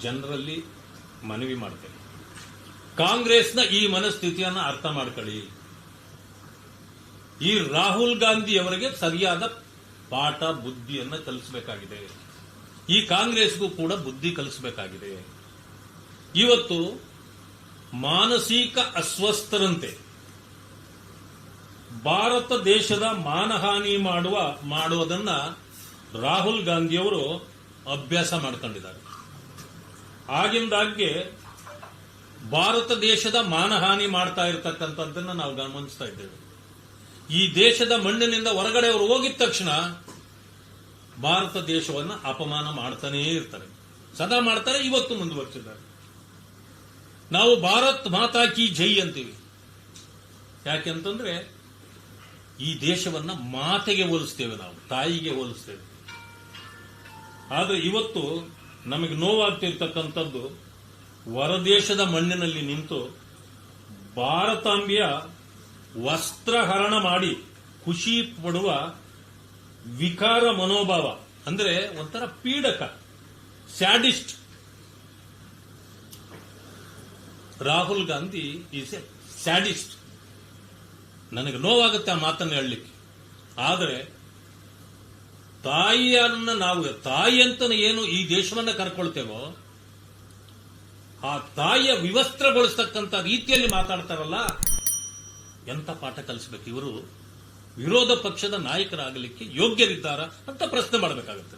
ಜನರಲ್ಲಿ ಮನವಿ ಮಾಡ್ತೇನೆ. ಕಾಂಗ್ರೆಸ್ನ ಈ ಮನಸ್ಥಿತಿಯನ್ನು ಅರ್ಥ ಮಾಡ್ಕೊಳ್ಳಿ. ಈ ರಾಹುಲ್ ಗಾಂಧಿ ಅವರಿಗೆ ಸರಿಯಾದ ಪಾಠ, ಬುದ್ಧಿಯನ್ನು ಕಲಿಸಬೇಕಾಗಿದೆ. ಈ ಕಾಂಗ್ರೆಸ್ಗೂ ಕೂಡ ಬುದ್ಧಿ ಕಲಿಸಬೇಕಾಗಿದೆ. ಇವತ್ತು ಮಾನಸಿಕ ಅಸ್ವಸ್ಥರಂತೆ ಭಾರತ ದೇಶದ ಮಾನಹಾನಿ ಮಾಡುವ, ಮಾಡುವುದನ್ನ ರಾಹುಲ್ ಗಾಂಧಿಯವರು ಅಭ್ಯಾಸ ಮಾಡ್ಕೊಂಡಿದ್ದಾರೆ. ಆಗಿಂದಾಗ್ಗೆ ಭಾರತ ದೇಶದ ಮಾನಹಾನಿ ಮಾಡ್ತಾ ಇರತಕ್ಕಂಥದ್ದನ್ನು ನಾವು ಗಮನಿಸ್ತಾ ಇದ್ದೇವೆ. ಈ ದೇಶದ ಮಣ್ಣಿನಿಂದ ಹೊರಗಡೆ ಅವರು ಹೋಗಿದ ತಕ್ಷಣ ಭಾರತ ದೇಶವನ್ನು ಅಪಮಾನ ಮಾಡ್ತಾನೇ ಇರ್ತಾರೆ. ಸದಾ ಮಾಡ್ತಾರೆ, ಇವತ್ತು ಮುಂದುವರೆಸಿದ್ದಾರೆ. ನಾವು ಭಾರತ್ ಮಾತಾ ಕಿ ಜೈ ಅಂತೀವಿ. ಯಾಕೆಂತಂದ್ರೆ ಈ ದೇಶವನ್ನ ಮಾತೆಗೆ ಹೋಲಿಸ್ತೇವೆ ನಾವು, ತಾಯಿಗೆ ಹೋಲಿಸ್ತೇವೆ. ಆದ್ರೆ ಇವತ್ತು ನಮಗೆ ನೋವಾಗ್ತಿರ್ತಕ್ಕಂಥದ್ದು ಹೊರದೇಶದ ಮಣ್ಣಿನಲ್ಲಿ ನಿಂತು ಭಾರತಾಂಬೆಯ ವಸ್ತ್ರಹರಣ ಮಾಡಿ ಖುಷಿ ಪಡುವ ವಿಕಾರ ಮನೋಭಾವ, ಅಂದ್ರೆ ಒಂಥರ ಪೀಡಕ, sadist. Rahul Gandhi is a sadist. ನನಗೆ ನೋವಾಗುತ್ತೆ ಆ ಮಾತನ್ನು ಹೇಳಲಿಕ್ಕೆ. ಆದರೆ ತಾಯಿಯನ್ನ ನಾವು, ತಾಯಿ ಅಂತ ಏನು ಈ ದೇಶವನ್ನ ಕರ್ಕೊಳ್ತೇವೋ, ಆ ತಾಯಿಯ ವಿವಸ್ತ್ರಗೊಳಿಸ್ತಕ್ಕಂಥ ರೀತಿಯಲ್ಲಿ ಮಾತಾಡ್ತಾರಲ್ಲ, ಎಂತ ಪಾಠ ಕಲಿಸಬೇಕು ಇವರು? ವಿರೋಧ ಪಕ್ಷದ ನಾಯಕರಾಗಲಿಕ್ಕೆ ಯೋಗ್ಯರಿದ್ದಾರಾ ಅಂತ ಪ್ರಶ್ನೆ ಮಾಡಬೇಕಾಗುತ್ತೆ.